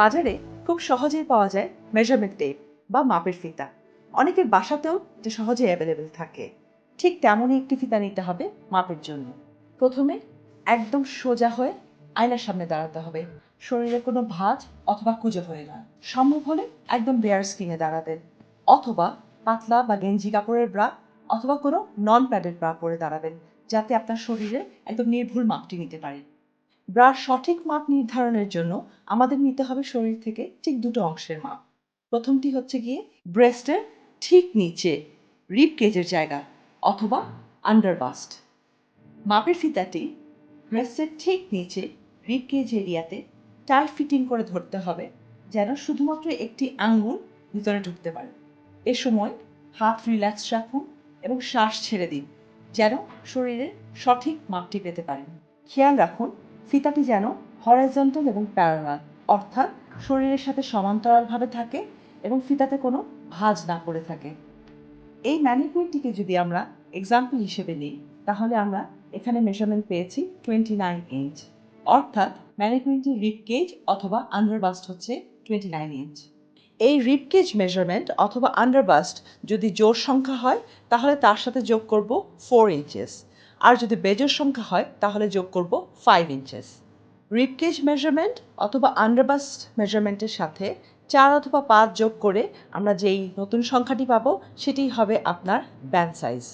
বাজারে খুব সহজেই পাওয়া যায় মেজারমেন্ট টেপ বা মাপের ফিতা। অনেকের বাসাতেও এটা সহজে অ্যাভেলেবেল থাকে। ঠিক তেমনই একটি ফিতা নিতে হবে মাপের জন্য। প্রথমে একদম সোজা হয়ে আয়নার সামনে দাঁড়াতে হবে। শরীরে কোনো ভাঁজ অথবা কুজো হয়ে না সম্ভব হলে একদম বেয়ার স্কিনে দাঁড়াবেন অথবা পাতলা বা গেঞ্জি কাপড়ের ব্রা অথবা কোনো নন প্যাডেড ব্রা পরে দাঁড়াবেন, যাতে আপনার শরীরে একদম নির্ভুল মাপটি নিতে পারেন। ব্রার সঠিক মাপ নির্ধারণের জন্য আমাদের নিতে হবে শরীর থেকে ঠিক দুটো অংশের মাপ। প্রথমটি হচ্ছে গিয়ে ব্রেস্টের ঠিক নিচে রিপ কেজের জায়গা অথবা আন্ডার বাস্ট মাপের ফিতাটি ব্রেস্টের ঠিক নিচে রিপ কেজ এরিয়াতে টাইট ফিটিং করে ধরতে হবে, যেন শুধুমাত্র একটি আঙ্গুল ভিতরে ঢুকতে পারে। এ সময় হাত রিল্যাক্স রাখুন এবং শ্বাস ছেড়ে দিন, যেন শরীরের সঠিক মাপটি পেতে পারেন। খেয়াল রাখুন ফিতাটি যেন হরাইজন্টাল এবং প্যারালাল অর্থাৎ শরীরের সাথে সমান্তরালভাবে থাকে এবং ফিতাতে কোনো ভাঁজ না করে থাকে। এই ম্যানিকুইনটিকে যদি আমরা এক্সাম্পল হিসেবে নিই, তাহলে আমরা এখানে মেজারমেন্ট পেয়েছি টোয়েন্টি নাইন ইঞ্চ অর্থাৎ ম্যানিকুইনটির রিপ কেজ অথবা আন্ডারবাস্ট হচ্ছে টোয়েন্টি নাইন ইঞ্চ এই রিপ কেজ মেজারমেন্ট অথবা আন্ডারবাস্ট যদি জোর সংখ্যা হয়, তাহলে তার সাথে যোগ করব ফোর ইঞ্চেস আর যদি বেজের সংখ্যা হয়, তাহলে যোগ করব ফাইভ ইঞ্চেস রিপকেজ মেজারমেন্ট অথবা আন্ডারবাস্ট মেজারমেন্টের সাথে চার অথবা পাঁচ যোগ করে আমরা যেই নতুন সংখ্যাটি পাবো, সেটি হবে আপনার ব্যান্ড সাইজ